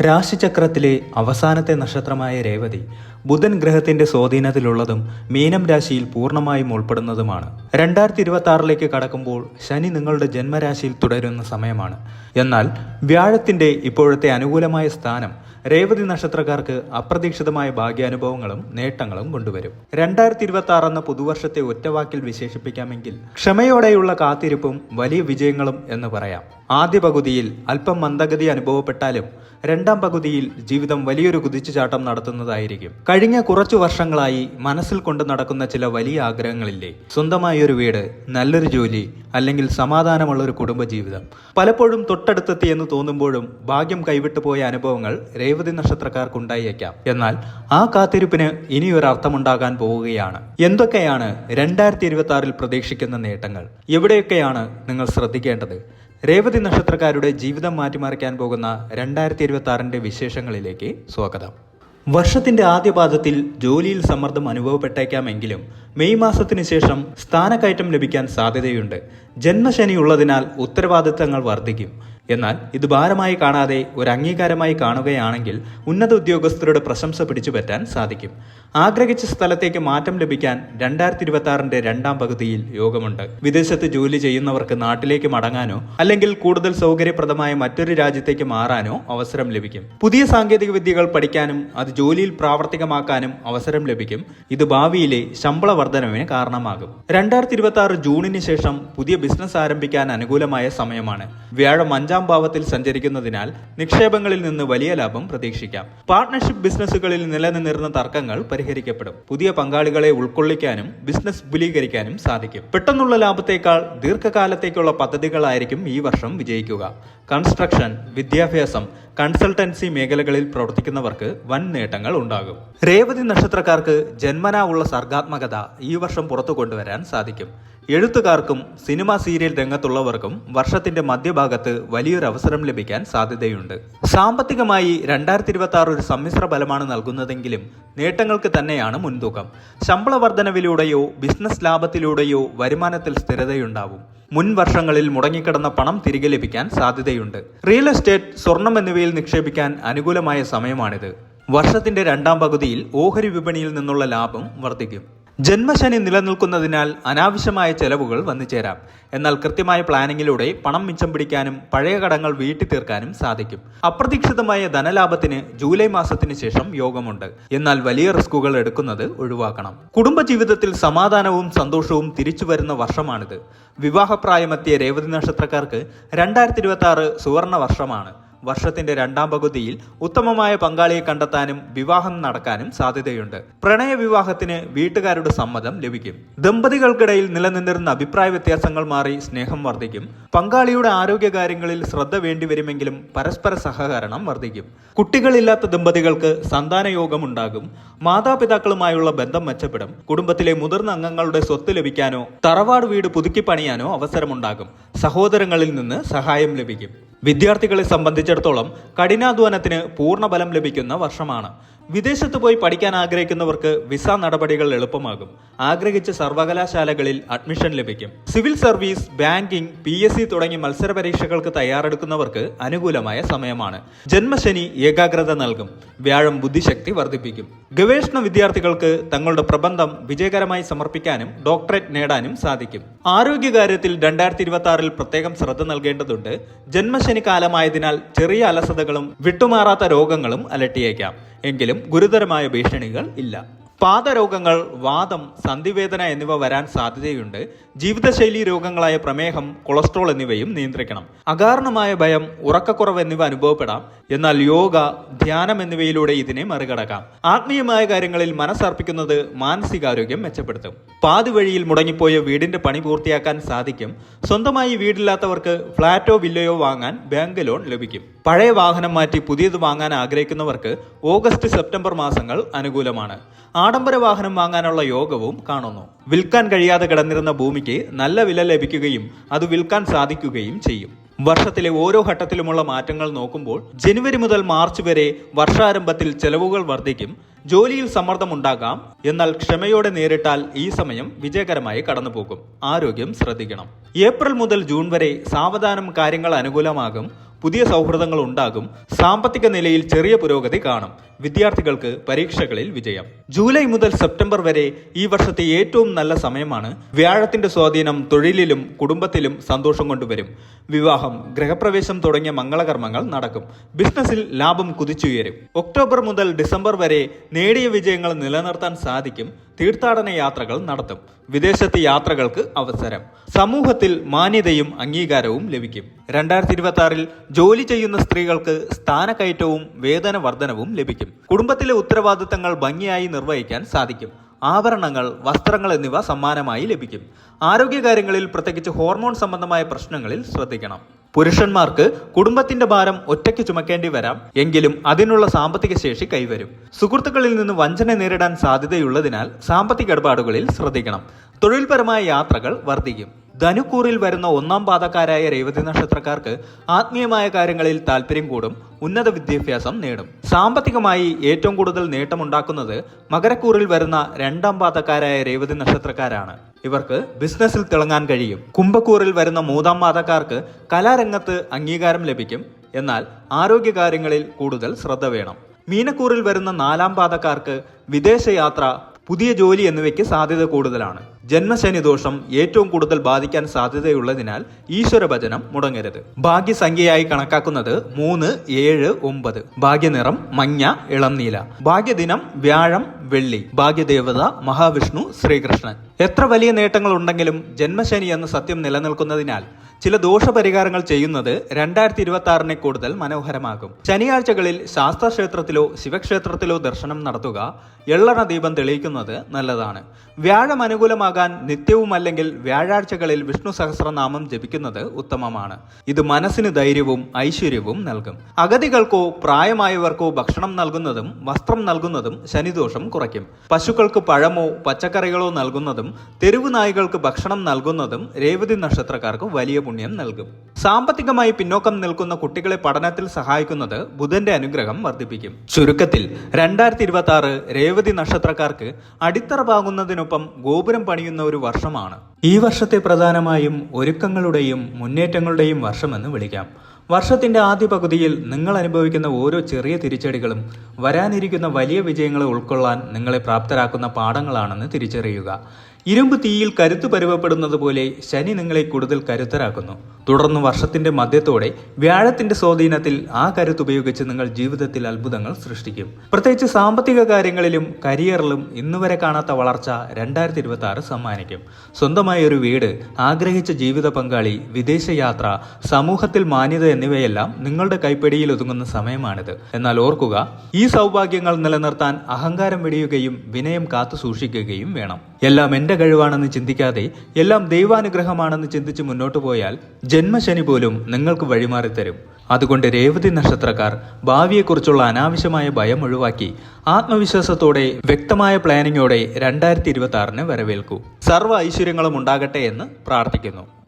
രാശിചക്രത്തിലെ അവസാനത്തെ നക്ഷത്രമായ രേവതി ബുധൻ ഗ്രഹത്തിന്റെ സ്വാധീനത്തിലുള്ളതും മീനം രാശിയിൽ പൂർണമായും ഉൾപ്പെടുന്നതുമാണ്. രണ്ടായിരത്തി ഇരുപത്തി ആറിലേക്ക് കടക്കുമ്പോൾ ശനി നിങ്ങളുടെ ജന്മരാശിയിൽ തുടരുന്ന സമയമാണ്. എന്നാൽ വ്യാഴത്തിന്റെ ഇപ്പോഴത്തെ അനുകൂലമായ സ്ഥാനം രേവതി നക്ഷത്രക്കാർക്ക് അപ്രതീക്ഷിതമായ ഭാഗ്യാനുഭവങ്ങളും നേട്ടങ്ങളും കൊണ്ടുവരും. രണ്ടായിരത്തി ഇരുപത്തി ആറ് എന്ന പുതുവർഷത്തെ ഒറ്റവാക്കിൽ വിശേഷിപ്പിക്കാമെങ്കിൽ ക്ഷമയോടെയുള്ള കാത്തിരിപ്പും വലിയ വിജയങ്ങളും എന്ന് പറയാം. ആദ്യ പകുതിയിൽ അല്പം മന്ദഗതി അനുഭവപ്പെട്ടാലും രണ്ടാം പകുതിയിൽ ജീവിതം വലിയൊരു കുതിച്ചുചാട്ടം നടത്തുന്നതായിരിക്കും. കഴിഞ്ഞ കുറച്ചു വർഷങ്ങളായി മനസ്സിൽ കൊണ്ട് നടക്കുന്ന ചില വലിയ ആഗ്രഹങ്ങളില്ലേ? സ്വന്തമായ ഒരു വീട് നല്ലൊരു ജോലി അല്ലെങ്കിൽ സമാധാനമുള്ള ഒരു കുടുംബജീവിതം. പലപ്പോഴും തൊട്ടടുത്തെത്തി എന്ന് തോന്നുമ്പോഴും ഭാഗ്യം കൈവിട്ടു പോയ അനുഭവങ്ങൾ രേവതി നക്ഷത്രക്കാർക്കുണ്ടായേക്കാം. എന്നാൽ ആ കാത്തിരിപ്പിന് ഇനിയൊരു അർത്ഥമുണ്ടാകാൻ പോവുകയാണ്. എന്തൊക്കെയാണ് രണ്ടായിരത്തി ഇരുപത്തി ആറിൽ പ്രതീക്ഷിക്കുന്ന നേട്ടങ്ങൾ? എവിടെയൊക്കെയാണ് നിങ്ങൾ ശ്രദ്ധിക്കേണ്ടത്? രേവതി നക്ഷത്രക്കാരുടെ ജീവിതം മാറ്റിമറിക്കാൻ പോകുന്ന രണ്ടായിരത്തി ഇരുപത്തി ആറിന്റെ വിശേഷങ്ങളിലേക്ക് സ്വാഗതം. വർഷത്തിന്റെ ആദ്യ പാദത്തിൽ ജോലിയിൽ സമ്മർദ്ദം അനുഭവപ്പെട്ടേക്കാമെങ്കിലും മെയ് മാസത്തിനു ശേഷം സ്ഥാനക്കയറ്റം ലഭിക്കാൻ സാധ്യതയുണ്ട്. ജന്മശനി ഉള്ളതിനാൽ ഉത്തരവാദിത്തങ്ങൾ വർദ്ധിക്കും. എന്നാൽ ഇത് ഭാരമായി കാണാതെ ഒരു അംഗീകാരമായി കാണുകയാണെങ്കിൽ ഉന്നത ഉദ്യോഗസ്ഥരുടെ പ്രശംസ പിടിച്ചു പറ്റാൻ സാധിക്കും. ആഗ്രഹിച്ച സ്ഥലത്തേക്ക് മാറ്റം ലഭിക്കാൻ രണ്ടായിരത്തി ഇരുപത്തി ആറിന്റെ രണ്ടാം പകുതിയിൽ യോഗമുണ്ട്. വിദേശത്ത് ജോലി ചെയ്യുന്നവർക്ക് നാട്ടിലേക്ക് മടങ്ങാനോ അല്ലെങ്കിൽ കൂടുതൽ സൗകര്യപ്രദമായ മറ്റൊരു രാജ്യത്തേക്ക് മാറാനോ അവസരം ലഭിക്കും. പുതിയ സാങ്കേതിക വിദ്യകൾ പഠിക്കാനും അത് ജോലിയിൽ പ്രാവർത്തികമാക്കാനും അവസരം ലഭിക്കും. ഇത് ഭാവിയിലെ ശമ്പള വർധനവിന് കാരണമാകും. രണ്ടായിരത്തി ഇരുപത്തി ആറ് ജൂണിന് ശേഷം പുതിയ ബിസിനസ് ആരംഭിക്കാൻ അനുകൂലമായ സമയമാണ്. വ്യാഴം അഞ്ചാം ഭാവത്തിൽ സഞ്ചരിക്കുന്നതിനാൽ നിക്ഷേപങ്ങളിൽ നിന്ന് വലിയ ലാഭം പ്രതീക്ഷിക്കാം. പാർട്ട്ണർഷിപ്പ് ബിസിനസ്സുകളിൽ നിലനിന്നിരുന്ന തർക്കങ്ങൾ പരിഹരിക്കപ്പെടും. പുതിയ പങ്കാളികളെ ഉൾക്കൊള്ളിക്കാനും ബിസിനസ് വിപുലീകരിക്കാനും സാധിക്കും. പെട്ടെന്നുള്ള ലാഭത്തേക്കാൾ ദീർഘകാലത്തേക്കുള്ള പദ്ധതികളായിരിക്കും ഈ വർഷം വിജയിക്കുക. കൺസ്ട്രക്ഷൻ വിദ്യാഭ്യാസം കൺസൾട്ടൻസി മേഖലകളിൽ പ്രവർത്തിക്കുന്നവർക്ക് വൻ നേട്ടങ്ങൾ ഉണ്ടാകും. രേവതി നക്ഷത്രക്കാർക്ക് ജന്മനാ ഉള്ള സർഗാത്മകത ഈ വർഷം പുറത്തു കൊണ്ടുവരാൻ സാധിക്കും. എഴുത്തുകാർക്കും സിനിമ സീരിയൽ രംഗത്തുള്ളവർക്കും വർഷത്തിന്റെ മധ്യഭാഗത്ത് വലിയൊരു അവസരം ലഭിക്കാൻ സാധ്യതയുണ്ട്. സാമ്പത്തികമായി രണ്ടായിരത്തി ഇരുപത്തി ആറ് ഒരു സമ്മിശ്ര ഫലമാണ് നൽകുന്നതെങ്കിലും നേട്ടങ്ങൾക്ക് തന്നെയാണ് മുൻതൂക്കം. ശമ്പള വർധനവിലൂടെയോ ബിസിനസ് ലാഭത്തിലൂടെയോ വരുമാനത്തിൽ സ്ഥിരതയുണ്ടാവും. മുൻ വർഷങ്ങളിൽ മുടങ്ങിക്കിടന്ന പണം തിരികെ ലഭിക്കാൻ സാധ്യതയുണ്ട്. റിയൽ എസ്റ്റേറ്റ് സ്വർണം എന്നിവയിൽ നിക്ഷേപിക്കാൻ അനുകൂലമായ സമയമാണിത്. വർഷത്തിന്റെ രണ്ടാം പകുതിയിൽ ഓഹരി വിപണിയിൽ നിന്നുള്ള ലാഭം വർദ്ധിക്കും ജന്മശനി നിലനിൽക്കുന്നതിനാൽ അനാവശ്യമായ ചെലവുകൾ വന്നു ചേരാം എന്നാൽ കൃത്യമായ പ്ലാനിങ്ങിലൂടെ പണം മിച്ചം പിടിക്കാനും പഴയ കടങ്ങൾ വീട്ടി തീർക്കാനും സാധിക്കും. അപ്രതീക്ഷിതമായ ധനലാഭത്തിന് ജൂലൈ മാസത്തിന് ശേഷം യോഗമുണ്ട്. എന്നാൽ വലിയ റിസ്കുകൾ എടുക്കുന്നത് ഒഴിവാക്കണം. കുടുംബജീവിതത്തിൽ സമാധാനവും സന്തോഷവും തിരിച്ചു വരുന്ന വർഷമാണിത്. വിവാഹപ്രായമെത്തിയ രേവതി നക്ഷത്രക്കാർക്ക് രണ്ടായിരത്തി ഇരുപത്തി സുവർണ വർഷമാണ്. വർഷത്തിന്റെ രണ്ടാം പകുതിയിൽ ഉത്തമമായ പങ്കാളിയെ കണ്ടെത്താനും വിവാഹം നടക്കാനും സാധ്യതയുണ്ട്. പ്രണയ വിവാഹത്തിന് വീട്ടുകാരുടെ സമ്മതം ലഭിക്കും. ദമ്പതികൾക്കിടയിൽ നിലനിന്നിരുന്ന അഭിപ്രായ വ്യത്യാസങ്ങൾ മാറി സ്നേഹം വർദ്ധിക്കും. പങ്കാളിയുടെ ആരോഗ്യകാര്യങ്ങളിൽ ശ്രദ്ധ വേണ്ടിവരുമെങ്കിലും പരസ്പര സഹകരണം വർദ്ധിക്കും. കുട്ടികളില്ലാത്ത ദമ്പതികൾക്ക് സന്താനയോഗം ഉണ്ടാകും മാതാപിതാക്കളുമായുള്ള ബന്ധം മെച്ചപ്പെടും. കുടുംബത്തിലെ മുതിർന്ന അംഗങ്ങളുടെ സ്വത്ത് ലഭിക്കാനോ തറവാട് വീട് പുതുക്കി പണിയാനോ അവസരമുണ്ടാകും. സഹോദരങ്ങളിൽ നിന്ന് സഹായം ലഭിക്കും. വിദ്യാർത്ഥികളെ സംബന്ധിച്ചിടത്തോളം കഠിനാധ്വാനത്തിന് പൂർണ ബലം ലഭിക്കുന്ന വർഷമാണ്. വിദേശത്ത് പോയി പഠിക്കാൻ ആഗ്രഹിക്കുന്നവർക്ക് വിസ നടപടികൾ എളുപ്പമാകും. ആഗ്രഹിച്ച സർവകലാശാലകളിൽ അഡ്മിഷൻ ലഭിക്കും. Civil service banking P S C തുടങ്ങി മത്സര പരീക്ഷകൾക്ക് തയ്യാറെടുക്കുന്നവർക്ക് അനുകൂലമായ സമയമാണ്. ജന്മശനി ഏകാഗ്രത നൽകും. വ്യാഴം ബുദ്ധിശക്തി വർദ്ധിപ്പിക്കും. ഗവേഷണ വിദ്യാർത്ഥികൾക്ക് തങ്ങളുടെ പ്രബന്ധം വിജയകരമായി സമർപ്പിക്കാനും ഡോക്ടറേറ്റ് നേടാനും സാധിക്കും. ആരോഗ്യകാര്യത്തിൽ രണ്ടായിരത്തി ഇരുപത്തി ആറിൽ പ്രത്യേകം ശ്രദ്ധ നൽകേണ്ടതുണ്ട്. ജന്മശനി കാലമായതിനാൽ ചെറിയ അലസതകളും വിട്ടുമാറാത്ത രോഗങ്ങളും അലട്ടിയേക്കാം. എങ്കിലും ഗുരുതരമായ ഭീഷണികൾ ഇല്ല. പാദരോഗങ്ങൾ വാദം സന്ധിവേദന എന്നിവ വരാൻ സാധ്യതയുണ്ട്. ജീവിതശൈലി രോഗങ്ങളായ പ്രമേഹം കൊളസ്ട്രോൾ എന്നിവയും നിയന്ത്രിക്കണം. അകാരണമായ ഭയം ഉറക്കക്കുറവ് എന്നിവ അനുഭവപ്പെടാം. എന്നാൽ യോഗ ധ്യാനം എന്നിവയിലൂടെ ഇതിനെ മറികടക്കാം. ആത്മീയമായ കാര്യങ്ങളിൽ മനസ്സർപ്പിക്കുന്നത് മാനസികാരോഗ്യം മെച്ചപ്പെടുത്തും. പാതി വഴിയിൽ മുടങ്ങിപ്പോയ വീടിന്റെ പണി പൂർത്തിയാക്കാൻ സാധിക്കും. സ്വന്തമായി വീടില്ലാത്തവർക്ക് ഫ്ളാറ്റോ വില്ലയോ വാങ്ങാൻ ബാങ്ക് ലോൺ ലഭിക്കും. പഴയ വാഹനം മാറ്റി പുതിയത് വാങ്ങാൻ ആഗ്രഹിക്കുന്നവർക്ക് ഓഗസ്റ്റ് സെപ്റ്റംബർ മാസങ്ങൾ അനുകൂലമാണ്. ആഡംബര വാഹനം വാങ്ങാനുള്ള യോഗവും കാണുന്നു. വിൽക്കാൻ കഴിയാതെ കിടന്നിരുന്ന ഭൂമിക്ക് നല്ല വില ലഭിക്കുകയും അത് വിൽക്കാൻ സാധിക്കുകയും ചെയ്യും. വർഷത്തിലെ ഓരോ ഘട്ടത്തിലുമുള്ള മാറ്റങ്ങൾ നോക്കുമ്പോൾ ജനുവരി മുതൽ മാർച്ച് വരെ വർഷാരംഭത്തിൽ ചെലവുകൾ വർദ്ധിക്കും ജോലിയിൽ സമ്മർദ്ദമുണ്ടാകാം എന്നാൽ ക്ഷമയോടെ നേരിട്ടാൽ ഈ സമയം വിജയകരമായി കടന്നുപോകും. ആരോഗ്യം ശ്രദ്ധിക്കണം. ഏപ്രിൽ മുതൽ ജൂൺ വരെ സാവധാനം കാര്യങ്ങൾ അനുകൂലമാകും പുതിയ സൗഹൃദങ്ങൾ ഉണ്ടാകും സാമ്പത്തിക നിലയിൽ ചെറിയ പുരോഗതി കാണും. വിദ്യാർത്ഥികൾക്ക് പരീക്ഷകളിൽ വിജയം. ജൂലൈ മുതൽ സെപ്റ്റംബർ വരെ ഈ വർഷത്തെ ഏറ്റവും നല്ല സമയമാണ് വ്യാഴത്തിന്റെ സ്വാധീനം തൊഴിലിലും കുടുംബത്തിലും സന്തോഷം കൊണ്ടുവരും. വിവാഹം ഗ്രഹപ്രവേശം തുടങ്ങിയ മംഗളകർമ്മങ്ങൾ നടക്കും. ബിസിനസ്സിൽ ലാഭം കുതിച്ചുയരും. ഒക്ടോബർ മുതൽ ഡിസംബർ വരെ നേടിയ വിജയങ്ങൾ നിലനിർത്താൻ സാധിക്കും. തീർത്ഥാടന യാത്രകൾ നടത്തും. വിദേശത്ത് യാത്രകൾക്ക് അവസരം. സമൂഹത്തിൽ മാന്യതയും അംഗീകാരവും ലഭിക്കും. രണ്ടായിരത്തി ഇരുപത്തി ജോലി ചെയ്യുന്ന സ്ത്രീകൾക്ക് സ്ഥാനക്കയറ്റവും വേതന വർധനവും ലഭിക്കും. കുടുംബത്തിലെ ഉത്തരവാദിത്തങ്ങൾ ഭംഗിയായി നിർവഹിക്കാൻ സാധിക്കും. ആഭരണങ്ങൾ വസ്ത്രങ്ങൾ എന്നിവ സമ്മാനമായി ലഭിക്കും. ആരോഗ്യകാര്യങ്ങളിൽ പ്രത്യേകിച്ച് ഹോർമോൺ സംബന്ധമായ പ്രശ്നങ്ങളിൽ ശ്രദ്ധിക്കണം. പുരുഷന്മാർക്ക് കുടുംബത്തിന്റെ ഭാരം ഒറ്റയ്ക്ക് ചുമക്കേണ്ടി വരാം. എങ്കിലും അതിനുള്ള സാമ്പത്തിക ശേഷി കൈവരും. സുഹൃത്തുക്കളിൽ നിന്ന് വഞ്ചന നേരിടാൻ സാധ്യതയുള്ളതിനാൽ സാമ്പത്തിക ഇടപാടുകളിൽ ശ്രദ്ധിക്കണം. തൊഴിൽപരമായ യാത്രകൾ വർദ്ധിക്കും. ധനുക്കൂറിൽ വരുന്ന ഒന്നാം പാതക്കാരായ രേവതി നക്ഷത്രക്കാർക്ക് ആത്മീയമായ കാര്യങ്ങളിൽ താല്പര്യം കൂടും ഉന്നത വിദ്യാഭ്യാസം നേടും. സാമ്പത്തികമായി ഏറ്റവും കൂടുതൽ നേട്ടമുണ്ടാക്കുന്നത് മകരക്കൂറിൽ വരുന്ന രണ്ടാം പാതക്കാരായ രേവതി നക്ഷത്രക്കാരാണ്. ഇവർക്ക് ബിസിനസ്സിൽ തിളങ്ങാൻ കഴിയും. കുംഭക്കൂറിൽ വരുന്ന മൂന്നാം പാതക്കാർക്ക് കലാരംഗത്ത് അംഗീകാരം ലഭിക്കും. എന്നാൽ ആരോഗ്യകാര്യങ്ങളിൽ കൂടുതൽ ശ്രദ്ധ വേണം. മീനക്കൂറിൽ വരുന്ന നാലാം പാതക്കാർക്ക് വിദേശയാത്ര പുതിയ ജോലി എന്നിവയ്ക്ക് സാധ്യത കൂടുതലാണ്. ജന്മശനി ദോഷം ഏറ്റവും കൂടുതൽ ബാധിക്കാൻ സാധ്യതയുള്ളതിനാൽ ഈശ്വര ഭജനം മുടങ്ങരുത്. ഭാഗ്യസംഖ്യയായി കണക്കാക്കുന്നത് മൂന്ന് ഏഴ് ഒമ്പത്. ഭാഗ്യനിറം മഞ്ഞ ഇളം നീല. ഭാഗ്യദിനം വ്യാഴം വെള്ളി. ഭാഗ്യദേവത മഹാവിഷ്ണു ശ്രീകൃഷ്ണൻ. എത്ര വലിയ നേട്ടങ്ങൾ ഉണ്ടെങ്കിലും ജന്മശനി എന്ന സത്യം നിലനിൽക്കുന്നതിനാൽ ചില ദോഷപരിഹാരങ്ങൾ ചെയ്യുന്നത് രണ്ടായിരത്തി ഇരുപത്തി ആറിനെ കൂടുതൽ മനോഹരമാകും ശനിയാഴ്ചകളിൽ ശാസ്താക്ഷേത്രത്തിലോ ശിവക്ഷേത്രത്തിലോ ദർശനം നടത്തുക എള്ളണ ദീപം തെളിയിക്കുന്നത് നല്ലതാണ്. വ്യാഴം അനുകൂലമാകാൻ നിത്യവും അല്ലെങ്കിൽ വ്യാഴാഴ്ചകളിൽ വിഷ്ണു സഹസ്രനാമം ജപിക്കുന്നത് ഉത്തമമാണ്. ഇത് മനസ്സിന് ധൈര്യവും ഐശ്വര്യവും നൽകും. അഗതികൾക്കോ പ്രായമായവർക്കോ ഭക്ഷണം നൽകുന്നതും വസ്ത്രം നൽകുന്നതും ശനിദോഷം കുറയ്ക്കും. പശുക്കൾക്ക് പഴമോ പച്ചക്കറികളോ നൽകുന്നതും തെരുവു നായ്കൾക്ക് ഭക്ഷണം നൽകുന്നതും രേവതി നക്ഷത്രക്കാർക്ക് വലിയ പുണ്യം നൽകും. സാമ്പത്തികമായി പിന്നോക്കം നിൽക്കുന്ന കുട്ടികളെ പഠനത്തിൽ സഹായിക്കുന്നത് ബുധന്റെ അനുഗ്രഹം വർദ്ധിപ്പിക്കും. ചുരുക്കത്തിൽ രണ്ടായിരത്തി ഇരുപത്തി ആറ് രേവതി നക്ഷത്രക്കാർക്ക് അടിത്തറ പാകുന്നതിനൊപ്പം ഗോപുരം പണിയുന്ന ഒരു വർഷമാണ്. ഈ വർഷത്തെ പ്രധാനമായും ഒരുക്കങ്ങളുടെയും മുന്നേറ്റങ്ങളുടെയും വർഷമെന്ന് വിളിക്കാം. വർഷത്തിന്റെ ആദ്യ പകുതിയിൽ നിങ്ങൾ അനുഭവിക്കുന്ന ഓരോ ചെറിയ തിരിച്ചടികളും വരാനിരിക്കുന്ന വലിയ വിജയങ്ങളെ ഉൾക്കൊള്ളാൻ നിങ്ങളെ പ്രാപ്തരാക്കുന്ന പാഠങ്ങളാണെന്ന് തിരിച്ചറിയുക. ഇരുമ്പ് തീയിൽ കരുത്ത് പരുവപ്പെടുന്നത് പോലെ ശനി നിങ്ങളെ കൂടുതൽ കരുത്തരാക്കുന്നു. തുടർന്ന് വർഷത്തിന്റെ മധ്യത്തോടെ വ്യാഴത്തിന്റെ സ്വാധീനത്തിൽ ആ കരുത്ത് ഉപയോഗിച്ച് നിങ്ങൾ ജീവിതത്തിൽ അത്ഭുതങ്ങൾ സൃഷ്ടിക്കും. പ്രത്യേകിച്ച് സാമ്പത്തിക കാര്യങ്ങളിലും കരിയറിലും ഇന്നുവരെ കാണാത്ത വളർച്ച രണ്ടായിരത്തി ഇരുപത്തി ആറ് സമ്മാനിക്കും. സ്വന്തമായ ഒരു വീട് ആഗ്രഹിച്ച ജീവിത പങ്കാളി വിദേശയാത്ര സമൂഹത്തിൽ മാന്യത എന്നിവയെല്ലാം നിങ്ങളുടെ കൈപ്പിടിയിൽ ഒതുങ്ങുന്ന സമയമാണിത്. എന്നാൽ ഓർക്കുക ഈ സൗഭാഗ്യങ്ങൾ നിലനിർത്താൻ അഹങ്കാരം വെടിയുകയും വിനയം കാത്തു സൂക്ഷിക്കുകയും വേണം. എല്ലാം എന്റെ കഴിവാണെന്ന് ചിന്തിക്കാതെ എല്ലാം ദൈവാനുഗ്രഹമാണെന്ന് ചിന്തിച്ച് മുന്നോട്ട് പോയാൽ ജന്മശനി പോലും നിങ്ങൾക്ക് വഴിമാറിത്തരും അതുകൊണ്ട് രേവതി നക്ഷത്രക്കാർ ഭാവിയെക്കുറിച്ചുള്ള അനാവശ്യമായ ഭയം ഒഴിവാക്കി ആത്മവിശ്വാസത്തോടെ വ്യക്തമായ പ്ലാനിങ്ങോടെ രണ്ടായിരത്തി ഇരുപത്തി ആറിന് വരവേൽക്കൂ. സർവ ഐശ്വര്യങ്ങളും ഉണ്ടാകട്ടെ എന്ന് പ്രാർത്ഥിക്കുന്നു.